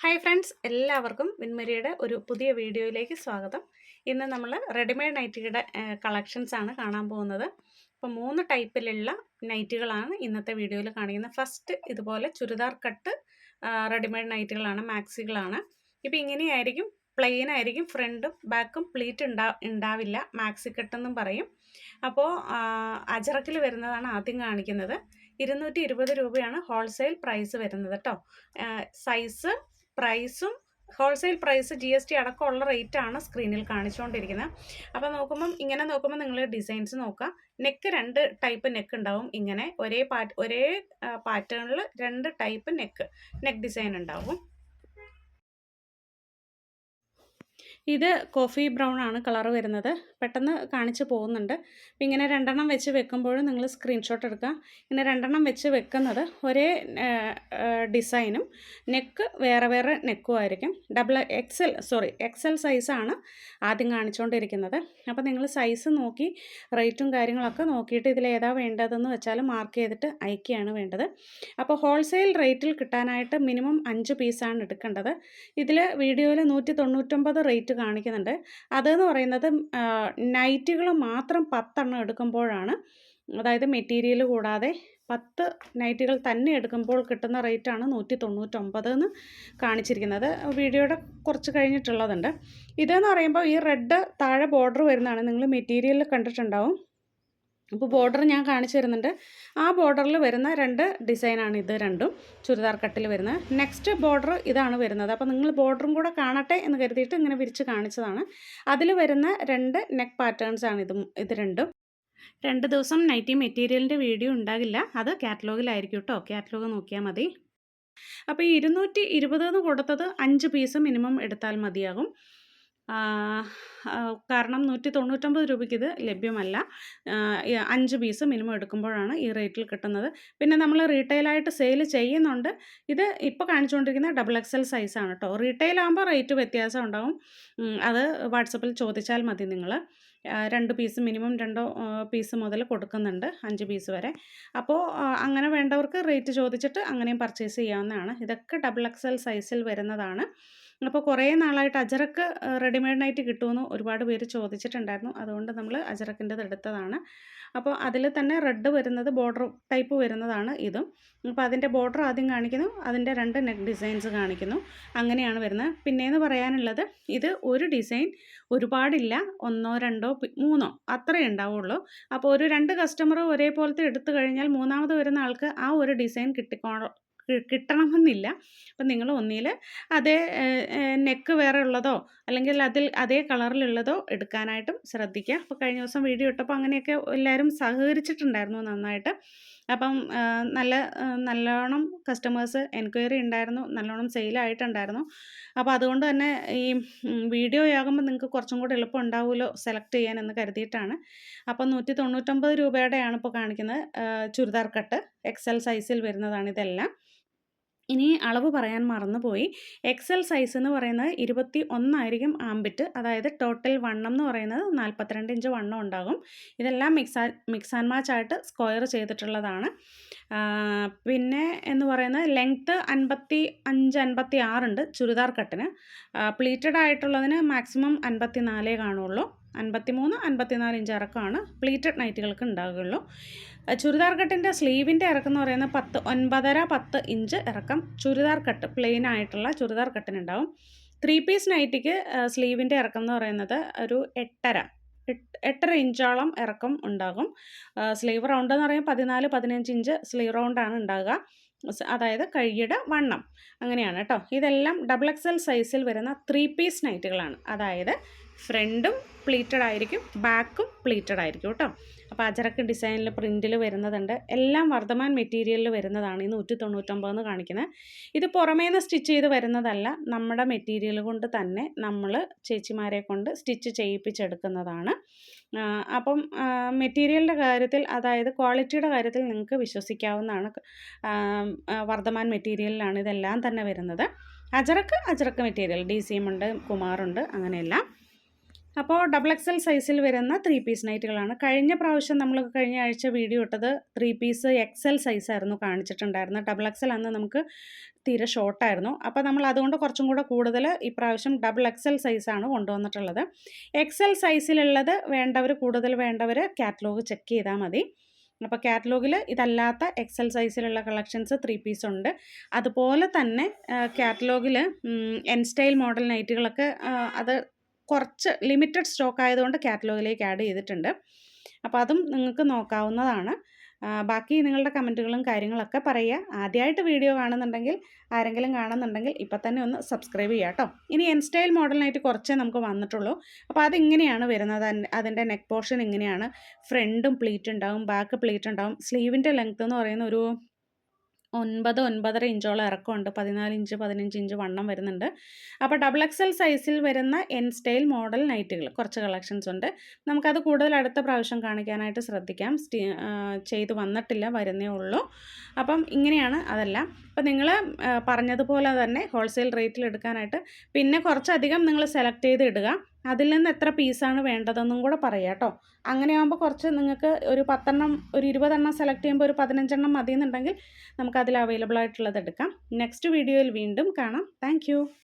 Hi friends എല്ലാവർക്കും വിൻമരിയുടെ ഒരു പുതിയ വീഡിയോയിലേക്ക് സ്വാഗതം. ഇന്ന് നമ്മൾ റെഡിമെയ്ഡ് നൈറ്റിയുടെ കളക്ഷൻസ് ആണ് കാണാൻ പോകുന്നത്. അപ്പോൾ മൂന്ന് ടൈപ്പിലുള്ള നൈറ്റുകളാണ് ഇന്നത്തെ വീഡിയോയിൽ കാണിക്കുന്നത്. ഫസ്റ്റ് ഇതുപോലെ ചുരിദാർ കട്ട് റെഡിമെയ്ഡ് നൈറ്റുകളാണ് മാക്സികളാണ് ഇപ്പോൾ ഇങ്ങനെയായിരിക്കും പ്ലെയിൻ ആയിരിക്കും ഫ്രണ്ടും ബാക്കും പ്ലീറ്റ് ഉണ്ടാ ഉണ്ടാവില്ല മാക്സി കട്ടെന്നും പറയും. അപ്പോൾ അജറക്കിൽ വരുന്നതാണ് ആദ്യം കാണിക്കുന്നത്. ഇരുന്നൂറ്റി ഇരുപത് രൂപയാണ് ഹോൾസെയിൽ പ്രൈസ് വരുന്നത് കേട്ടോ സൈസ് പ്രൈസും wholesale price G S T അടക്കമുള്ള റേറ്റ് ആണ് സ്ക്രീനിൽ കാണിച്ചുകൊണ്ടിരിക്കുന്നത്. അപ്പോൾ നോക്കുമ്പം ഇങ്ങനെ നോക്കുമ്പോൾ നിങ്ങൾ ഡിസൈൻസ് നോക്കുക. നെക്ക് രണ്ട് ടൈപ്പ് നെക്ക് ഉണ്ടാവും. ഇങ്ങനെ ഒരേ പാറ്റ് ഒരേ പാറ്റേണിൽ രണ്ട് ടൈപ്പ് നെക്ക് നെക്ക് ഡിസൈൻ ഉണ്ടാവും. ഇത് കോഫി ബ്രൗൺ ആണ് കളർ വരുന്നത്. പെട്ടെന്ന് കാണിച്ച് പോകുന്നുണ്ട്. ഇങ്ങനെ രണ്ടെണ്ണം വെച്ച് വെക്കുമ്പോഴും നിങ്ങൾ സ്ക്രീൻഷോട്ട് എടുക്കുക. ഇങ്ങനെ രണ്ടെണ്ണം വെച്ച് വെക്കുന്നത് ഒരേ ഡിസൈനും നെക്ക് വേറെ വേറെ നെക്കും ആയിരിക്കും. ഡബിൾ എക്സൽ സോറി എക്സൽ സൈസാണ് ആദ്യം കാണിച്ചുകൊണ്ടിരിക്കുന്നത് അപ്പോൾ നിങ്ങൾ സൈസ് നോക്കി റേറ്റും കാര്യങ്ങളൊക്കെ നോക്കിയിട്ട് ഇതിൽ ഏതാ വേണ്ടതെന്ന് വെച്ചാൽ മാർക്ക് ചെയ്തിട്ട് അയക്കുകയാണ് വേണ്ടത്. അപ്പോൾ ഹോൾസെയിൽ റേറ്റിൽ കിട്ടാനായിട്ട് മിനിമം അഞ്ച് പീസാണ് എടുക്കേണ്ടത്. ഇതിൽ വീഡിയോയിൽ നൂറ്റി തൊണ്ണൂറ്റൊമ്പത് റേറ്റ് കാണിക്കുന്നുണ്ട്. അതെന്ന് പറയുന്നത് നൈറ്റുകൾ മാത്രം പത്തെണ്ണം എടുക്കുമ്പോഴാണ്. അതായത് മെറ്റീരിയൽ കൂടാതെ പത്ത് നൈറ്റുകൾ തന്നെ എടുക്കുമ്പോൾ കിട്ടുന്ന റേറ്റാണ് നൂറ്റി തൊണ്ണൂറ്റൊമ്പത് എന്ന് കാണിച്ചിരിക്കുന്നത്. വീഡിയോയുടെ കുറച്ച് കഴിഞ്ഞിട്ടുള്ളതുണ്ട്. ഇതെന്ന് പറയുമ്പോൾ ഈ റെഡ് താഴെ ബോർഡർ വരുന്നതാണ്. നിങ്ങൾ മെറ്റീരിയലിൽ കണ്ടിട്ടുണ്ടാവും. അപ്പോൾ ബോർഡർ ഞാൻ കാണിച്ചു തരുന്നുണ്ട്. ആ ബോർഡറിൽ വരുന്ന രണ്ട് ഡിസൈനാണ് ഇത് രണ്ടും. ചുരിദാർ കട്ടിൽ വരുന്നത് നെക്സ്റ്റ് ബോർഡർ ഇതാണ് വരുന്നത്. അപ്പോൾ നിങ്ങൾ ബോർഡറും കൂടെ കാണട്ടെ എന്ന് കരുതിയിട്ട് ഇങ്ങനെ വിരിച്ച് കാണിച്ചതാണ്. അതിൽ വരുന്ന രണ്ട് നെക്ക് പാറ്റേൺസ് ആണ് ഇതും ഇത് രണ്ടും. രണ്ട് ദിവസം നൈറ്റി മെറ്റീരിയലിന്റെ വീഡിയോ ഉണ്ടാകില്ല. അത് കാറ്റലോഗിലായിരിക്കും കേട്ടോ. കാറ്റലോഗ് നോക്കിയാൽ മതി. അപ്പോൾ ഈ ഇരുന്നൂറ്റി ഇരുപത് എന്ന് കൊടുത്തത് അഞ്ച് പീസ് മിനിമം എടുത്താൽ മതിയാകും. കാരണം നൂറ്റി തൊണ്ണൂറ്റൊമ്പത് രൂപയ്ക്ക് ഇത് ലഭ്യമല്ല. അഞ്ച് പീസ് മിനിമം എടുക്കുമ്പോഴാണ് ഈ റേറ്റിൽ കിട്ടുന്നത്. പിന്നെ നമ്മൾ റീറ്റെയിലായിട്ട് സെയിൽ ചെയ്യുന്നുണ്ട്. ഇത് ഇപ്പോൾ കാണിച്ചുകൊണ്ടിരിക്കുന്ന ഡബിൾ എക്സ് എൽ സൈസാണ് കേട്ടോ റീറ്റെയിൽ ആകുമ്പോൾ റേറ്റ് വ്യത്യാസം ഉണ്ടാകും അത് വാട്സപ്പിൽ ചോദിച്ചാൽ മതി നിങ്ങൾ. രണ്ട് പീസ് മിനിമം രണ്ടോ പീസ് മുതൽ കൊടുക്കുന്നുണ്ട് അഞ്ച് പീസ് വരെ. അപ്പോൾ അങ്ങനെ വേണ്ടവർക്ക് റേറ്റ് ചോദിച്ചിട്ട് അങ്ങനെയും പർച്ചേസ് ചെയ്യാവുന്നതാണ്. ഇതൊക്കെ ഡബിൾ എക്സ് എൽ സൈസിൽ വരുന്നതാണ്. അപ്പോൾ കുറേ നാളായിട്ട് അജറക്ക് റെഡിമെയ്ഡായിട്ട് കിട്ടുമെന്ന് ഒരുപാട് പേര് ചോദിച്ചിട്ടുണ്ടായിരുന്നു. അതുകൊണ്ട് നമ്മൾ അജറക്കിന്റെത് എടുത്തതാണ്. അപ്പോൾ അതിൽ തന്നെ റെഡ് വരുന്നത് ബോർഡർ ടൈപ്പ് വരുന്നതാണ് ഇതും. അപ്പോൾ അതിന്റെ ബോർഡർ ആദ്യം കാണിക്കുന്നു അതിന്റെ രണ്ട് നെക്ക് ഡിസൈൻസ് കാണിക്കുന്നു. അങ്ങനെയാണ് വരുന്നത്. പിന്നെയെന്ന് പറയാനുള്ളത് ഇത് ഒരു ഡിസൈൻ ഒരുപാടില്ല. ഒന്നോ രണ്ടോ മൂന്നോ അത്രേ ഉണ്ടാവുള്ളൂ. അപ്പോൾ ഒരു രണ്ട് കസ്റ്റമർ ഒരേപോലത്തെ എടുത്തു കഴിഞ്ഞാൽ മൂന്നാമത് വരുന്ന ആൾക്ക് ആ ഒരു ഡിസൈൻ കിട്ടിക്കോ കിട്ടണമെന്നില്ല. അപ്പം നിങ്ങൾ ഒന്നിൽ അതേ നെക്ക് വേറെ ഉള്ളതോ അല്ലെങ്കിൽ അതിൽ അതേ കളറിലുള്ളതോ എടുക്കാനായിട്ടും ശ്രദ്ധിക്കുക. അപ്പോൾ കഴിഞ്ഞ ദിവസം വീഡിയോ ഇട്ടപ്പോൾ അങ്ങനെയൊക്കെ എല്ലാവരും സഹകരിച്ചിട്ടുണ്ടായിരുന്നു നന്നായിട്ട്. അപ്പം നല്ല നല്ലോണം കസ്റ്റമേഴ്സ് എൻക്വയറി ഉണ്ടായിരുന്നു നല്ലോണം സെയിലായിട്ടുണ്ടായിരുന്നു അപ്പോൾ അതുകൊണ്ട് തന്നെ ഈ വീഡിയോ ആകുമ്പോൾ നിങ്ങൾക്ക് കുറച്ചും കൂടി എളുപ്പം ഉണ്ടാവുമല്ലോ സെലക്ട് ചെയ്യാൻ എന്ന് കരുതിയിട്ടാണ്. അപ്പോൾ നൂറ്റി തൊണ്ണൂറ്റൊമ്പത് രൂപയുടെയാണ് ഇപ്പോൾ കാണിക്കുന്നത് ചുരിദാർ കട്ട് എക്സൽ സൈസിൽ വരുന്നതാണ് ഇതെല്ലാം. ഇനി അളവ് പറയാൻ മറന്നുപോയി. എക്സൽ സൈസ് എന്ന് പറയുന്നത് ഇരുപത്തി ഒന്നായിരിക്കും ആംബിറ്റ്. അതായത് ടോട്ടൽ വണ്ണം എന്ന് പറയുന്നത് നാൽപ്പത്തിരണ്ട് ഇഞ്ച് വണ്ണം ഉണ്ടാകും. ഇതെല്ലാം മിക്സ് മിക്സ് ആൻഡ് മാച്ച് ആയിട്ട് സ്ക്വയർ ചെയ്തിട്ടുള്ളതാണ്. പിന്നെ എന്ന് പറയുന്നത് ലെങ്ത്ത് അൻപത്തി അഞ്ച് അൻപത്തി ആറുണ്ട് ചുരിദാർ കട്ടിന്. പ്ലീറ്റഡ് ആയിട്ടുള്ളതിന് മാക്സിമം അൻപത്തി നാലേ കാണുള്ളൂ. അൻപത്തി മൂന്ന് അൻപത്തിനാല് ഇഞ്ച് ഇറക്കമാണ് പ്ലീറ്റഡ് നൈറ്റുകൾക്ക് ഉണ്ടാകുകയുള്ളൂ ചുരിദാർ കട്ടിന്റെ സ്ലീവിന്റെ ഇറക്കം എന്ന് പറയുന്നത് പത്ത് ഒൻപതര പത്ത് ഇഞ്ച് ഇറക്കം ചുരിദാർ കട്ട് പ്ലെയിൻ ആയിട്ടുള്ള ചുരിദാർ കട്ടിനുണ്ടാവും. ത്രീ പീസ് നൈറ്റിക്ക് സ്ലീവിന്റെ ഇറക്കം എന്ന് പറയുന്നത് ഒരു എട്ടര എട്ടര ഇഞ്ചോളം ഇറക്കം ഉണ്ടാകും. സ്ലീവ് റൗണ്ട് എന്ന് പറയുമ്പോൾ പതിനാല് പതിനഞ്ച് ഇഞ്ച് സ്ലീവ് റൗണ്ടാണ് ഉണ്ടാകുക അതായത് കഴുകിയുടെ വണ്ണം. അങ്ങനെയാണ് കേട്ടോ ഇതെല്ലാം ഡബിൾ എക്സ് എൽ സൈസിൽ വരുന്ന ത്രീ പീസ് നൈറ്റുകളാണ് അതായത് ഫ്രണ്ടും പ്ലീറ്റഡ് ആയിരിക്കും ബാക്കും പ്ലീറ്റഡ് ആയിരിക്കും കേട്ടോ അപ്പോൾ അജറക്ക് ഡിസൈനിൽ പ്രിന്റിൽ വരുന്നതുണ്ട്. എല്ലാം വർദ്ധമാൻ മെറ്റീരിയലിൽ വരുന്നതാണ് ഈ നൂറ്റി തൊണ്ണൂറ്റൊമ്പതെന്ന് കാണിക്കുന്നത്. ഇത് പുറമേ നിന്ന് സ്റ്റിച്ച് ചെയ്ത് വരുന്നതല്ല നമ്മുടെ മെറ്റീരിയൽ കൊണ്ട് തന്നെ നമ്മൾ ചേച്ചിമാരെ കൊണ്ട് സ്റ്റിച്ച് ചെയ്യിപ്പിച്ചെടുക്കുന്നതാണ്. അപ്പം മെറ്റീരിയലിന്റെ കാര്യത്തിൽ അതായത് ക്വാളിറ്റിയുടെ കാര്യത്തിൽ നിങ്ങൾക്ക് വിശ്വസിക്കാവുന്നതാണ്. വർദ്ധമാൻ മെറ്റീരിയലിലാണ് ഇതെല്ലാം തന്നെ വരുന്നത്. Ajrak Ajrak material D C M ഉണ്ട് കുമാറുണ്ട് അങ്ങനെയെല്ലാം. അപ്പോൾ ഡബിൾ എക്സൽ സൈസിൽ വരുന്ന ത്രീ പീസ് നൈറ്റുകളാണ് കഴിഞ്ഞ പ്രാവശ്യം നമ്മൾ കഴിഞ്ഞ ആഴ്ച വീഡിയോ ഇട്ടത് ത്രീ പീസ് എക്സൽ സൈസായിരുന്നു കാണിച്ചിട്ടുണ്ടായിരുന്നത്. ഡബിൾ എക്സൽ അന്ന് നമുക്ക് തീരെ ഷോർട്ടായിരുന്നു അപ്പോൾ നമ്മൾ അതുകൊണ്ട് കുറച്ചും കൂടെ കൂടുതൽ ഇപ്രാവശ്യം ഡബിൾ എക്സൽ സൈസാണ് കൊണ്ടുവന്നിട്ടുള്ളത്. എക്സൽ സൈസിലുള്ളത് വേണ്ടവർ കൂടുതൽ വേണ്ടവർ കാറ്റലോഗ് ചെക്ക് ചെയ്താൽ മതി. അപ്പോൾ കാറ്റലോഗിൽ ഇതല്ലാത്ത എക്സൽ സൈസിലുള്ള കളക്ഷൻസ് ത്രീ പീസ് ഉണ്ട്. അതുപോലെ തന്നെ കാറ്റലോഗിൽ എൻ സ്റ്റൈൽ മോഡൽ നൈറ്റുകളൊക്കെ അത് കുറച്ച് ലിമിറ്റഡ് സ്റ്റോക്ക് ആയതുകൊണ്ട് കാറ്റലോഗിലേക്ക് ആഡ് ചെയ്തിട്ടുണ്ട്. അപ്പോൾ അതും നിങ്ങൾക്ക് നോക്കാവുന്നതാണ്. ബാക്കി നിങ്ങളുടെ കമന്റുകളും കാര്യങ്ങളൊക്കെ പറയുക. ആദ്യമായിട്ട് വീഡിയോ കാണുന്നുണ്ടെങ്കിൽ ആരെങ്കിലും കാണുന്നുണ്ടെങ്കിൽ ഇപ്പം തന്നെ ഒന്ന് സബ്സ്ക്രൈബ് ചെയ്യുക കേട്ടോ. ഇനി എൻ സ്റ്റൈൽ മോഡലിനായിട്ട് കുറച്ചേ നമുക്ക് വന്നിട്ടുള്ളൂ. അപ്പോൾ അതിങ്ങനെയാണ് വരുന്നത്. അതിന്റെ- നെക്ക് പോർഷൻ ഇങ്ങനെയാണ്. ഫ്രണ്ടും പ്ലീറ്റ് ഉണ്ടാവും ബാക്ക് പ്ലീറ്റ് ഉണ്ടാവും. സ്ലീവിന്റെ ലെങ്ത് എന്ന് പറയുന്ന ഒരു ഒൻപത് ഒൻപതര ഇഞ്ചോളം ഇറക്കമുണ്ട്. പതിനാല് ഇഞ്ച് പതിനഞ്ച് ഇഞ്ച് വണ്ണം വരുന്നുണ്ട്. അപ്പോൾ ഡബിൾ എക്സൽ സൈസിൽ വരുന്ന എൻ സ്റ്റൈൽ മോഡൽ നൈറ്റുകൾ കുറച്ച് കളക്ഷൻസ് ഉണ്ട്. നമുക്കത് കൂടുതൽ അടുത്ത പ്രാവശ്യം കാണിക്കാനായിട്ട് ശ്രദ്ധിക്കാം. ചെയ്ത് വന്നിട്ടില്ല വരുന്നേ ഉള്ളൂ. അപ്പം ഇങ്ങനെയാണ് അതെല്ലാം. അപ്പം നിങ്ങൾ പറഞ്ഞതുപോലെ തന്നെ ഹോൾസെയിൽ റേറ്റിൽ എടുക്കാനായിട്ട് പിന്നെ കുറച്ചധികം നിങ്ങൾ സെലക്ട് ചെയ്ത് ഇടുക. അതിൽ നിന്ന് എത്ര പീസാണ് വേണ്ടതെന്നും കൂടെ പറയാം കേട്ടോ. അങ്ങനെ ആകുമ്പോൾ കുറച്ച് നിങ്ങൾക്ക് ഒരു പത്തെണ്ണം ഒരു ഇരുപതെണ്ണം സെലക്ട് ചെയ്യുമ്പോൾ ഒരു പതിനഞ്ചെണ്ണം മതി എന്നുണ്ടെങ്കിൽ നമുക്കതിൽ അവൈലബിൾ ആയിട്ടുള്ളത് എടുക്കാം. നെക്സ്റ്റ് വീഡിയോയിൽ വീണ്ടും കാണാം. താങ്ക്